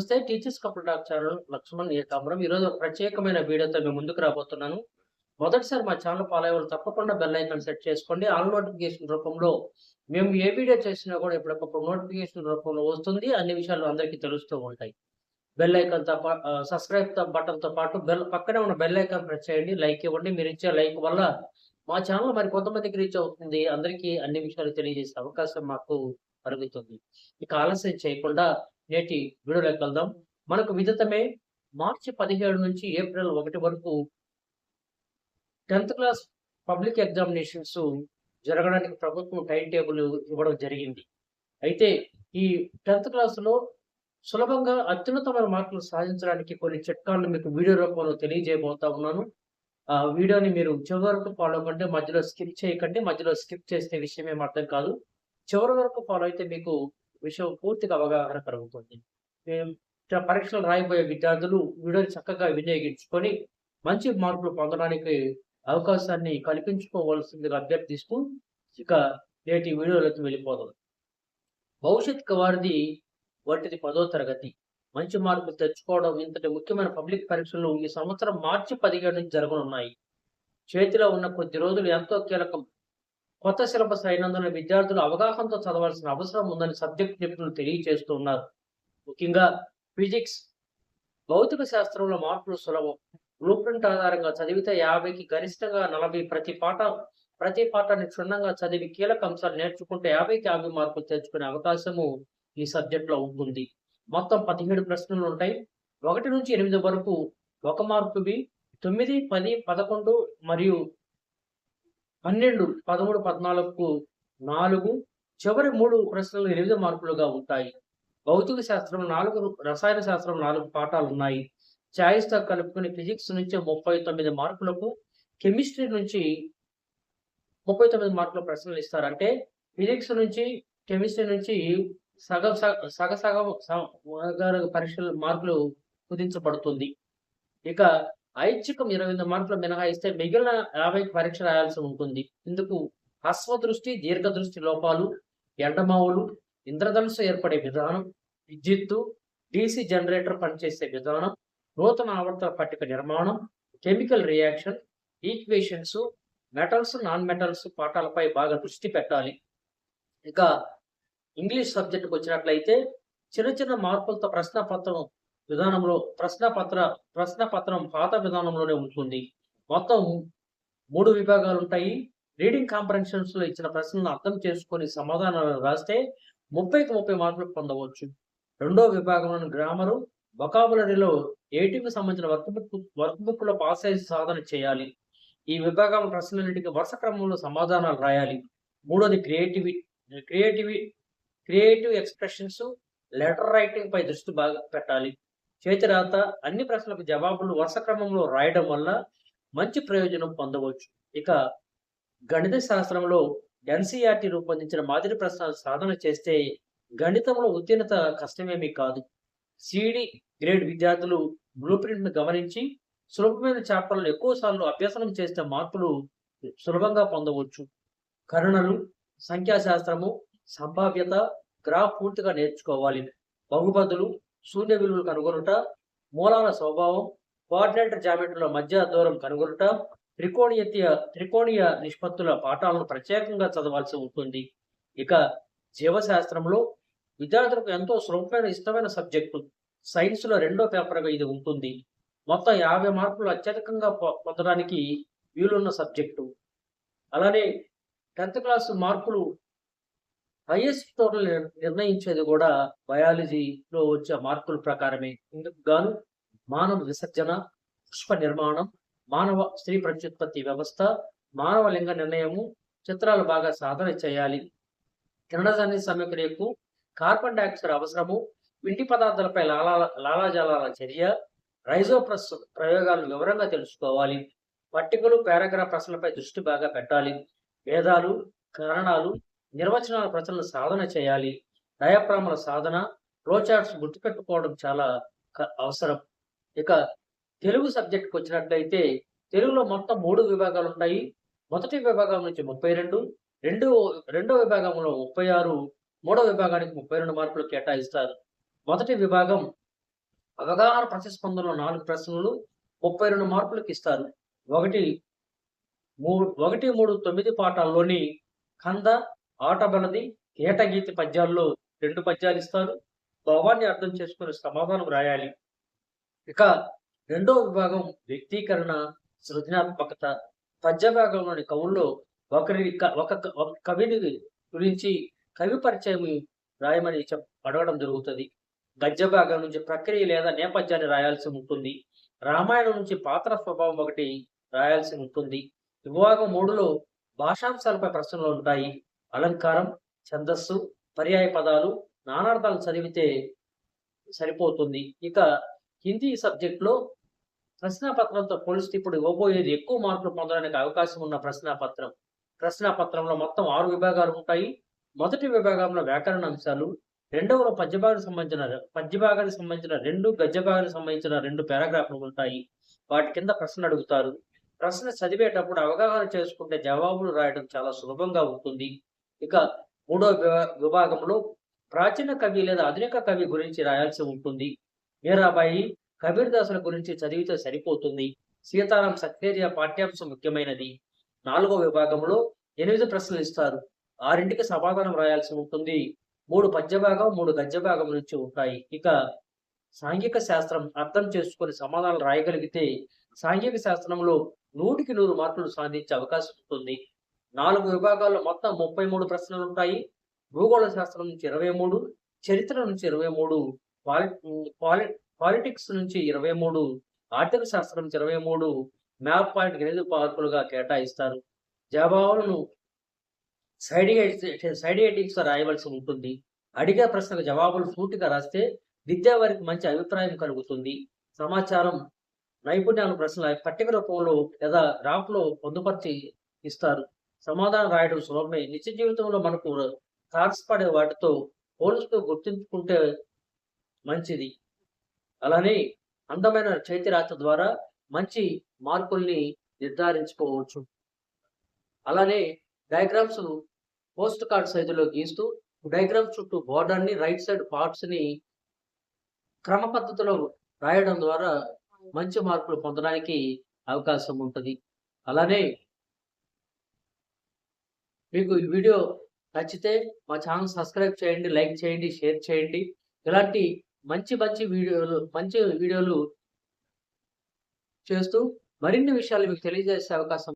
నమస్తే. Teachers couple talk channel Lakshman Ekambaram ఈరోజు ఒక ప్రత్యేకమైన వీడియోతో మేము ముందుకు రాబోతున్నాను. మొదటిసారి మా ఛానల్ ఫాలో అయ్యే తప్పకుండా బెల్ ఐకాన్ సెట్ చేసుకోండి. ఆల్ నోటిఫికేషన్ రూపంలో మేము ఏ వీడియో చేసినా కూడా ఎప్పటికప్పుడు నోటిఫికేషన్ రూపంలో వస్తుంది. అన్ని విషయాలు అందరికీ తెలుస్తూ ఉంటాయి. బెల్ ఐకాన్తో సబ్స్క్రైబ్తో పాటు బెల్ పక్కనే ఉన్న బెల్ ఐకాన్ ప్రెస్ చేయండి. లైక్ ఇవ్వండి. మీరు ఇచ్చే లైక్ వల్ల మా ఛానల్ మరి కొంతమందికి రీచ్ అవుతుంది. అందరికీ అన్ని విషయాలు తెలియజేసే అవకాశం మాకు కలుగుతుంది ఇక ఆలస్యం చేయకుండా నేటి వీడియోలోకి వెళ్దాం. మనకు విదితమే మార్చి పదిహేడు నుంచి ఏప్రిల్ ఒకటి వరకు టెన్త్ క్లాస్ పబ్లిక్ ఎగ్జామినేషన్స్ జరగడానికి ప్రభుత్వం టైం టేబుల్ ఇవ్వడం జరిగింది. అయితే ఈ టెన్త్ క్లాస్లో సులభంగా అత్యున్నతమైన మార్కులు సాధించడానికి కొన్ని చిట్కాలను మీకు వీడియో రూపంలో తెలియజేయబోతా ఉన్నాను. ఆ వీడియోని మీరు చివరి వరకు ఫాలో కంటే మధ్యలో స్కిప్ చేయకండి. మధ్యలో స్కిప్ చేసే విషయం ఏం అర్థం కాదు. చివరి వరకు ఫాలో అయితే మీకు విషయం పూర్తిగా అవగాహన కలుగుతుంది. మేము పరీక్షలు రాయబోయే విద్యార్థులు వీడియోని చక్కగా వినియోగించుకొని మంచి మార్కులు పొందడానికి అవకాశాన్ని కల్పించుకోవాల్సిందిగా అభ్యర్థిస్తూ ఇక నేటి వీడియోలోకి వెళ్ళిపోదాం. భవిష్యత్ వారిది వంటిది పదో తరగతి. మంచి మార్కులు తెచ్చుకోవడం ఇంతటి ముఖ్యమైన పబ్లిక్ పరీక్షలు ఈ సంవత్సరం మార్చి పదిహేడు నుంచి జరగనున్నాయి. చేతిలో ఉన్న కొద్ది రోజులు ఎంతో కీలకం. కొత్త సిలబస్ అయినందున విద్యార్థులు అవగాహనతో చదవాల్సిన అవసరం ఉందని సబ్జెక్ట్ నిపుణులు తెలియజేస్తున్నారు ముఖ్యంగా ఫిజిక్స్ భౌతిక శాస్త్రంలో మార్పులు సులభం. బ్లూ ప్రింట్ ఆధారంగా చదివితే యాభైకి గరిష్టంగా నలభై ప్రతి పాఠ ప్రతి పాఠాన్ని క్షుణ్ణంగా చదివి కీలక అంశాలు నేర్చుకుంటే యాభైకి యాభై మార్కులు తెచ్చుకునే అవకాశము ఈ సబ్జెక్టులో ఉంటుంది. మొత్తం పదిహేడు ప్రశ్నలు ఉంటాయి. ఒకటి నుంచి ఎనిమిది వరకు ఒక మార్కువి తొమ్మిది పది పదకొండు మరియు పన్నెండు పదమూడు పద్నాలుగు నాలుగు చివరి మూడు ప్రశ్నలు ఎనిమిది మార్కులుగా ఉంటాయి భౌతిక శాస్త్రం నాలుగు రసాయన శాస్త్రం నాలుగు పాఠాలు ఉన్నాయి ఛాయిస్తో కలుపుకుని ఫిజిక్స్ నుంచి ముప్పై తొమ్మిది మార్కులకు కెమిస్ట్రీ నుంచి ముప్పై తొమ్మిది మార్కుల ప్రశ్నలు ఇస్తారు అంటే ఫిజిక్స్ నుంచి కెమిస్ట్రీ నుంచి సగం సగ సగ సగం సగం పరీక్షల మార్కులు కుదించబడుతుంది ఇక ఐచ్ఛికం ఇరవై ఎనిమిది మార్కులు మినహాయిస్తే మిగిలిన యాభై పరీక్ష రాయాల్సి ఉంటుంది. ఇందుకు హస్వదృష్టి దీర్ఘదృష్టి లోపాలు ఎండమావులు ఇంద్రధనుసు ఏర్పడే విధానం విద్యుత్తు డీసీ జనరేటర్ పనిచేసే విధానం నూతన ఆవర్తన పట్టిక నిర్మాణం chemical reaction equations metals non metals పాఠాలపై బాగా దృష్టి పెట్టాలి. ఇక ఇంగ్లీష్ సబ్జెక్టుకు వచ్చినట్లయితే చిన్న చిన్న మార్పులతో ప్రశ్న పత్రం విధానంలో ప్రశ్న పత్ర ప్రశ్న పత్రం పాత విధానంలోనే ఉంటుంది. మొత్తం మూడు విభాగాలు ఉంటాయి రీడింగ్ కాంపరెన్షన్స్లో ఇచ్చిన ప్రశ్నలను అర్థం చేసుకొని సమాధానాలు రాస్తే ముప్పైకి ముప్పై మార్కులు పొందవచ్చు. రెండో విభాగంలోని గ్రామరు వొకాబులరీలో ఏటీకి సంబంధించిన వర్క్ బుక్ వర్క్ బుక్లో పాస్ అయ్యి సాధన చేయాలి. ఈ విభాగం ప్రశ్నలన్నిటికీ వరుస క్రమంలో సమాధానాలు రాయాలి. మూడోది creative creative creative expressions letter writing పై దృష్టి బాగా పెట్టాలి. చేతి రాత అన్ని ప్రశ్నలకు జవాబులు వరుస క్రమంలో రాయడం వల్ల మంచి ప్రయోజనం పొందవచ్చు. ఇక గణిత శాస్త్రంలో ఎన్సీఆర్టీ రూపొందించిన మాదిరి ప్రశ్నలు సాధన చేస్తే గణితంలో ఉత్తీర్ణత కష్టమేమీ కాదు. సిడి గ్రేడ్ విద్యార్థులు బ్లూ ప్రింట్ను గమనించి సులభమైన చాప్టర్లు ఎక్కువ సార్లు అభ్యసనం చేస్తే మార్పులు సులభంగా పొందవచ్చు. కరణలు సంఖ్యాశాస్త్రము సంభావ్యత గ్రాఫ్ పూర్తిగా నేర్చుకోవాలి. బహుపదులు శూన్య విలువలు కనుగొనుట మూలాల స్వభావం కోఆర్డినేటర్ జామెట్రీల మధ్య దూరం కనుగొనుట త్రికోణీయతీయ త్రికోణీయ నిష్పత్తుల పాఠాలను ప్రత్యేకంగా చదవాల్సి ఉంటుంది. ఇక జీవశాస్త్రంలో విద్యార్థులకు ఎంతో సులభమైన ఇష్టమైన సబ్జెక్టు సైన్స్లో రెండో పేపర్గా ఇది ఉంటుంది. మొత్తం యాభై మార్కులు అత్యధికంగా పొ- పొందడానికి వీలున్న సబ్జెక్టు అలానే టెన్త్ క్లాస్ మార్కులు హైయెస్ట్ టోటల్ నిర్ణయించేది కూడా బయాలజీలో వచ్చే మార్కుల ప్రకారమే. ఇందుకు గాను మానవ విసర్జన పుష్ప నిర్మాణం మానవ స్త్రీ ప్రత్యుత్పత్తి వ్యవస్థ మానవ లింగ నిర్ణయము చిత్రాలు బాగా సాధన చేయాలి. కిరణజన్య సమీకరణకు కార్బన్ డైఆక్సైడ్ అవసరము ఇంటి పదార్థాలపై లాలా లాలాజలాల చర్య రైజోప్రస్ ప్రయోగాలు వివరంగా తెలుసుకోవాలి. పట్టికలు పారాగ్రాఫ్ ప్రశ్నలపై దృష్టి బాగా పెట్టాలి. వేదాలు కారణాలు నిర్వచనాల ప్రశ్నలు సాధన చేయాలి. డయాప్రాముల సాధన ఫ్లోచార్ట్స్ గుర్తుపెట్టుకోవడం చాలా అవసరం. ఇక తెలుగు సబ్జెక్ట్కి వచ్చినట్లయితే తెలుగులో మొత్తం మూడు విభాగాలు ఉంటాయి. మొదటి విభాగం నుంచి ముప్పై రెండు రెండు రెండో విభాగంలో ముప్పై ఆరు మూడో విభాగానికి ముప్పై రెండు మార్కులు కేటాయిస్తారు. మొదటి విభాగం అవగాహన ప్రతిస్పందనలో నాలుగు ప్రశ్నలు ముప్పై రెండు మార్కులకు ఇస్తారు. ఒకటి మూడు ఒకటి మూడు తొమ్మిది పాఠాల్లోని కంద ఆటబలది ఏటగీతి పద్యాల్లో రెండు పద్యాలు ఇస్తారు. భావాన్ని అర్థం చేసుకుని సమాధానం రాయాలి. ఇక రెండో విభాగం వ్యక్తీకరణ సృజనాత్మకత. పద్య భాగంలోని కవుల్లో ఒకరి ఒక క- ఒక కవిని గురించి కవి పరిచయం రాయమని చెప్ అడగడం జరుగుతుంది. గద్య భాగం నుంచి ప్రక్రియ లేదా నేపథ్యాన్ని రాయాల్సి ఉంటుంది. రామాయణం నుంచి పాత్ర స్వభావం ఒకటి రాయాల్సి ఉంటుంది. విభాగం మూడులో భాషాంశాలపై ప్రశ్నలు ఉంటాయి. అలంకారం ఛందస్సు పర్యాయ పదాలు నానార్థాలు చదివితే సరిపోతుంది. ఇక హిందీ సబ్జెక్టులో ప్రశ్నాపత్రంతో పోలిస్తే ఇప్పుడు ఇవ్వబోయేది ఎక్కువ మార్కులు పొందడానికి అవకాశం ఉన్న ప్రశ్నాపత్రం. ప్రశ్నాపత్రంలో మొత్తం ఆరు విభాగాలు ఉంటాయి. మొదటి విభాగంలో వ్యాకరణ అంశాలు రెండవలో పద్యభాగానికి సంబంధించిన పద్యభాగానికి సంబంధించిన రెండు గద్యభాగానికి సంబంధించిన రెండు పారాగ్రాఫ్లు ఉంటాయి. వాటి కింద ప్రశ్న అడుగుతారు. ప్రశ్న చదివేటప్పుడు అవగాహన చేసుకుంటే జవాబులు రాయడం చాలా సులభంగా ఉంటుంది. ఇక మూడో విభా- విభాగంలో ప్రాచీన కవి లేదా ఆధునిక కవి గురించి రాయాల్సి ఉంటుంది. మీరాబాయి కబీర్ దాసుల గురించి చదివితే సరిపోతుంది. సీతారాం సక్సేరియా పాఠ్యాంశం ముఖ్యమైనది. నాలుగో విభాగంలో ఎనిమిది ప్రశ్నలు ఇస్తారు. ఆరింటికి సమాధానం రాయాల్సి ఉంటుంది. మూడు పద్య భాగం మూడు గద్యభాగం నుంచి ఉంటాయి. ఇక సాంఘిక శాస్త్రం అర్థం చేసుకొని సమాధానాలు రాయగలిగితే సాంఘిక శాస్త్రంలో నూటికి నూరు మార్కులు సాధించే అవకాశం ఉంటుంది. నాలుగు విభాగాల్లో మొత్తం ముప్పై మూడు ప్రశ్నలు ఉంటాయి. భూగోళ శాస్త్రం నుంచి ఇరవై మూడు చరిత్ర నుంచి ఇరవై మూడు పాలి పాలి పాలిటిక్స్ నుంచి ఇరవై మూడు ఆర్థిక శాస్త్రం నుంచి ఇరవై మూడు మ్యాప్ పాయింట్ ఎనిమిది పార్కులుగా కేటాయిస్తారు. జవాబులను సైడ్ సైడియేటిక్స్ రాయవలసి ఉంటుంది. అడిగే ప్రశ్నకు జవాబులు సూటిగా రాస్తే విద్యా వారికి మంచి అభిప్రాయం కలుగుతుంది. సమాచారం నైపుణ్యాల ప్రశ్నల పట్టిక రూపంలో లేదా రాప్లో పొందుపరిచి ఇస్తారు. సమాధానం రాయడం సులభమే. నిత్య జీవితంలో మనకు తారసపడే వాటితో పోలుస్తూ గుర్తించుకుంటే మంచిది. అలానే అందమైన చేతిరాత ద్వారా మంచి మార్కుల్ని నిర్ధారించుకోవచ్చు. అలానే డయాగ్రామ్స్ పోస్ట్ కార్డ్ సైజులో గీస్తూ డయాగ్రామ్ చుట్టూ బోర్డర్ని రైట్ సైడ్ పార్ట్స్ని క్రమ పద్ధతిలో రాయడం ద్వారా మంచి మార్కులు పొందడానికి అవకాశం ఉంటుంది. అలానే మీకు ఈ వీడియో నచ్చితే మా ఛానల్ సబ్స్క్రైబ్ చేయండి లైక్ చేయండి షేర్ చేయండి. ఇలాంటి మంచి మంచి వీడియోలు మంచి వీడియోలు చేస్తూ మరిన్ని విషయాలు మీకు తెలియజేసే అవకాశం